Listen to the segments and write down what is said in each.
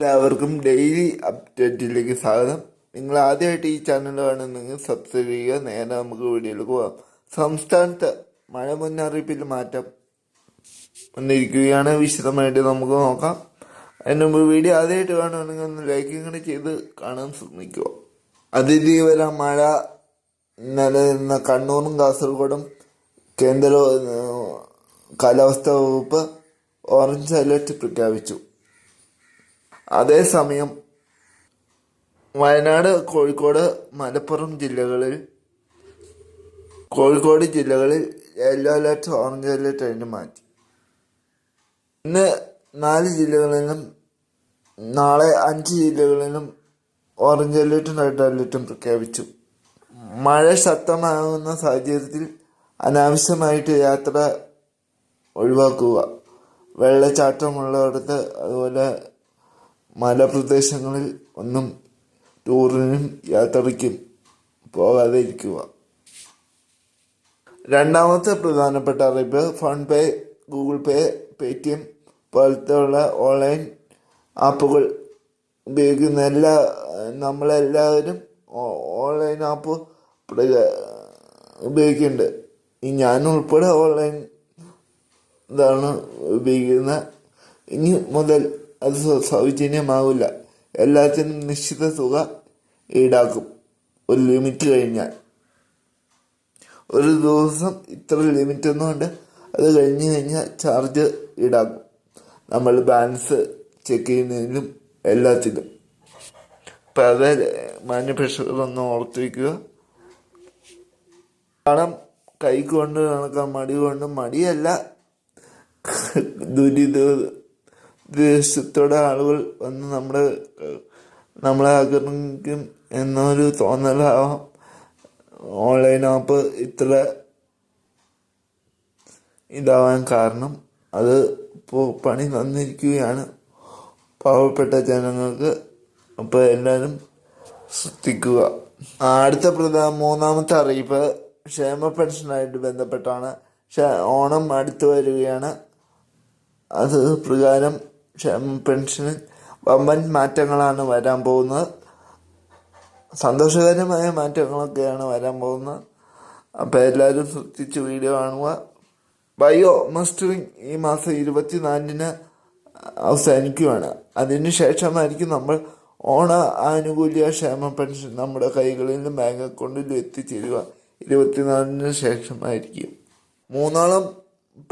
എല്ലാവർക്കും ഡെയിലി അപ്ഡേറ്റിലേക്ക് സ്വാഗതം. നിങ്ങൾ ആദ്യമായിട്ട് ഈ ചാനൽ കാണുന്നെങ്കിൽ സബ്സ്ക്രൈബ് ചെയ്യുക. നേരെ നമുക്ക് വീഡിയോയിലേക്ക് പോകാം. സംസ്ഥാനത്ത് മഴ മുന്നറിയിപ്പിൽ മാറ്റം വന്നിരിക്കുകയാണ്. വിശദമായിട്ട് നമുക്ക് നോക്കാം. അതിന് മുമ്പ് വീഡിയോ ആദ്യമായിട്ട് കാണുകയാണെങ്കിൽ ഒന്ന് ലൈക്ക് ഇങ്ങനെ ചെയ്ത് കാണാൻ ശ്രമിക്കുക. അതിതീവര മഴ നിലനിന്ന കണ്ണൂരും കാസർഗോഡും കേന്ദ്ര കാലാവസ്ഥാ വകുപ്പ് ഓറഞ്ച് അലർട്ട് പ്രഖ്യാപിച്ചു. അതേസമയം വയനാട് കോഴിക്കോട് മലപ്പുറം ജില്ലകളിൽ കോഴിക്കോട് ജില്ലകളിൽ യെല്ലോ അലർട്ട് ഓറഞ്ച് അലർട്ട് ആയിട്ട് മാറ്റി. ഇന്ന് നാല് ജില്ലകളിലും നാളെ അഞ്ച് ജില്ലകളിലും ഓറഞ്ച് അലർട്ടും റെഡ് അലർട്ടും പ്രഖ്യാപിച്ചു. മഴ ശക്തമാകുന്ന സാഹചര്യത്തിൽ അനാവശ്യമായിട്ട് യാത്ര ഒഴിവാക്കുക. വെള്ളച്ചാട്ടമുള്ളിടത്ത് അതുപോലെ മലപ്രദേശങ്ങളിൽ ഒന്നും ടൂറിനും യാത്രയ്ക്കും പോകാതെ ഇരിക്കുക രണ്ടാമത്തെ പ്രധാനപ്പെട്ട അറിയിപ്പ് PhonePe Google pay Paytm പോലത്തെയുള്ള ഓൺലൈൻ ആപ്പുകൾ. ഉപയോഗിക്കുന്ന എല്ലാ നമ്മളെല്ലാവരും ഓൺലൈൻ ആപ്പ് ഉപയോഗിക്കുന്നുണ്ട്. ഈ ഞാൻ ഉൾപ്പെടെ ഓൺലൈൻ ഇതാണ് ഉപയോഗിക്കുന്ന. ഇനി മുതൽ അത് സൗജന്യമാവില്ല എല്ലാത്തിനും നിശ്ചിത തുക ഈടാക്കും. ഒരു ലിമിറ്റ് കഴിഞ്ഞാൽ. ഒരു ദിവസം ഇത്ര ലിമിറ്റ് ഒന്നുകൊണ്ട് അത് കഴിഞ്ഞ് കഴിഞ്ഞാൽ ചാർജ് ഈടാക്കും. നമ്മൾ ബാലൻസ് ചെക്ക് ചെയ്യുന്നതിനും എല്ലാത്തിനും. അപ്പം അത് മാനുഫാക്ചറൊന്ന് ഓർത്ത് പണം കൈകൊണ്ട് നടക്കാൻ മടി കൊണ്ട്. മടിയല്ല. ദുരിത ദേശത്തോടെ ആളുകൾ വന്ന് നമ്മുടെ നമ്മളെ ആക്രമിക്കും എന്നൊരു തോന്നലാവാം ഓൺലൈൻ ആപ്പ് ഇത്ര ഇതാവാൻ കാരണം. അത് ഇപ്പോൾ പണി തന്നിരിക്കുകയാണ് പാവപ്പെട്ട ജനങ്ങൾക്ക്. അപ്പോൾ എല്ലാവരും ശ്രദ്ധിക്കുക. അടുത്ത പ്രധാന മൂന്നാമത്തെ അറിയിപ്പ് ക്ഷേമ പെൻഷനായിട്ട് ബന്ധപ്പെട്ടാണ്. ഓണം അടുത്തു വരികയാണ്. അത് പ്രകാരം ക്ഷേമ പെൻഷന് വമ്പൻ മാറ്റങ്ങളാണ് വരാൻ പോകുന്നത്. സന്തോഷകരമായ മാറ്റങ്ങളൊക്കെയാണ് വരാൻ പോകുന്നത്. അപ്പോൾ എല്ലാവരും ശ്രദ്ധിച്ച് വീഡിയോ കാണുക. ബയോ മസ്റ്ററിങ് ഈ മാസം ഇരുപത്തിനാലിന് അവസാനിക്കുകയാണ് അതിനുശേഷമായിരിക്കും നമ്മൾ ഓണ ആനുകൂല്യ ക്ഷേമ പെൻഷൻ നമ്മുടെ കൈകളിലും ബാങ്ക് അക്കൗണ്ടിലും എത്തിച്ചേരുക. ഇരുപത്തിനാലിന് ശേഷമായിരിക്കും. മൂന്നോളം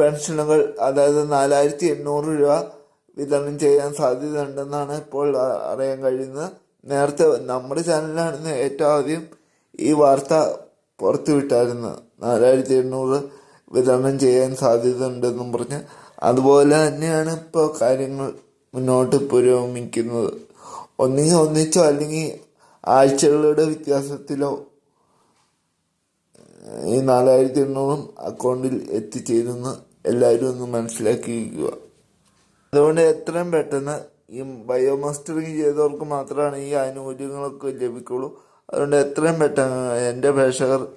പെൻഷനുകൾ അതായത് നാലായിരത്തി എണ്ണൂറ് രൂപ വിതരണം ചെയ്യാൻ സാധ്യതയുണ്ടെന്നാണ് ഇപ്പോൾ അറിയാൻ കഴിയുന്നത്. നേരത്തെ നമ്മുടെ ചാനലിലാണ് ഏറ്റവും ആദ്യം ഈ വാർത്ത പുറത്തുവിട്ടായിരുന്നു നാലായിരത്തി എണ്ണൂറ് വിതരണം ചെയ്യാൻ സാധ്യതയുണ്ടെന്നും പറഞ്ഞ്. അതുപോലെ തന്നെയാണ് ഇപ്പോൾ കാര്യങ്ങൾ മുന്നോട്ട് പുരോഗമിക്കുന്നത്. ഒന്നുകിൽ ഒന്നിച്ചോ അല്ലെങ്കിൽ ആഴ്ചകളുടെ വ്യത്യാസത്തിലോ ഈ നാലായിരത്തി എണ്ണൂറും അക്കൗണ്ടിൽ എത്തിച്ചേരുന്ന. എല്ലാവരും ഒന്ന് മനസ്സിലാക്കിയിരിക്കുക. അതുകൊണ്ട് എത്രയും പെട്ടെന്ന് ഈ ബയോമാസ്റ്ററിങ് ചെയ്തവർക്ക് മാത്രമാണ് ഈ ആനുകൂല്യങ്ങളൊക്കെ ലഭിക്കുള്ളൂ. അതുകൊണ്ട് എത്രയും പെട്ടെന്ന് എന്റെ പ്രേക്ഷകർ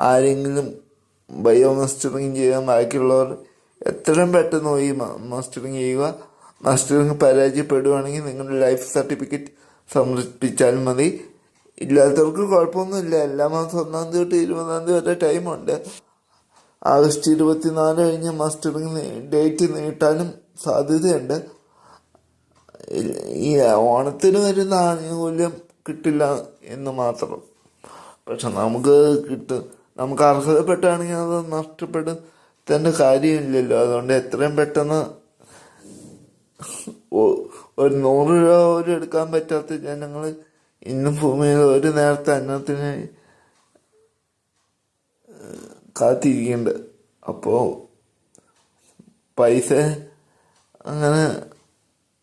ആരെങ്കിലും ബയോമാസ്റ്ററിങ് ചെയ്യാൻ ബാക്കിയുള്ളവർ എത്രയും പെട്ടെന്ന് പോയി മാസ്റ്ററിങ് ചെയ്യുക. മാസ്റ്ററിങ് പരാജയപ്പെടുകയാണെങ്കിൽ നിങ്ങളുടെ ലൈഫ് സർട്ടിഫിക്കറ്റ് സമർപ്പിച്ചാൽ മതി. ഇല്ലാത്തവർക്ക് കുഴപ്പമൊന്നുമില്ല. എല്ലാ മാസം ഒന്നാം തീയതി തൊട്ട് ഇരുപതാം തീയതി വരെ ടൈമുണ്ട്. ആഗസ്റ്റ് ഇരുപത്തിനാല് കഴിഞ്ഞ് മാസ്റ്ററിങ് ഡേറ്റ് നീട്ടാനും സാധ്യതയുണ്ട്. ഈ ഓണത്തിന് വരുന്ന ആനുകൂല്യം കിട്ടില്ല എന്ന് മാത്രം. പക്ഷെ നമുക്ക് കിട്ടും നമുക്ക് അർഹതപ്പെട്ടാണെങ്കിൽ അത് നഷ്ടപ്പെടുത്തേണ്ട കാര്യമില്ലല്ലോ. അതുകൊണ്ട് എത്രയും പെട്ടെന്ന് ഒരു നൂറ് രൂപ പോലും എടുക്കാൻ പറ്റാത്ത ജനങ്ങൾ ഇന്നും ഭൂമിയിൽ ഒരു നേരത്തെ അന്നത്തിന് കാത്തിരിക്കുന്നുണ്ട്. അപ്പോൾ പൈസ അങ്ങനെ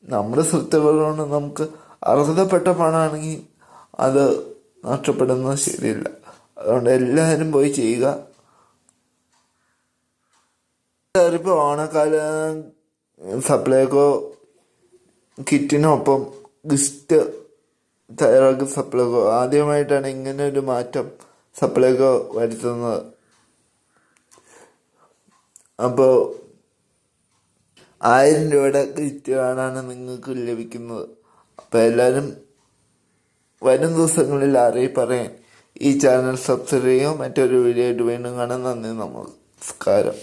നമ്മുടെ ശ്രദ്ധകളുകൊണ്ട് നമുക്ക് അർഹതപ്പെട്ട പണമാണെങ്കിൽ അത് നഷ്ടപ്പെടുന്നത് ശരിയല്ല. അതുകൊണ്ട് എല്ലാവരും പോയി ചെയ്യുക. ഇപ്പോൾ ഓണക്കാല സപ്ലൈക്കോ കിറ്റിനൊപ്പം ഗിസ്റ്റ് തയ്യാറാക്കി സപ്ലൈക്കോ ആദ്യമായിട്ടാണ് ഇങ്ങനെ ഒരു മാറ്റം സപ്ലൈക്കോ വരുത്തുന്നത്. അപ്പോൾ ആയിരം രൂപയുടെ ഗിഫ്റ്റ് കാർഡാണ് നിങ്ങൾക്ക് ലഭിക്കുന്നത്. അപ്പോൾ എല്ലാവരും വരും ദിവസങ്ങളിൽ അറിയിപ്പറയാൻ ഈ ചാനൽ സബ്സ്ക്രൈബ് ചെയ്യുക മറ്റൊരു വീഡിയോ ആയിട്ട് വീണ്ടും കാണാൻ നന്ദി നമസ്കാരം.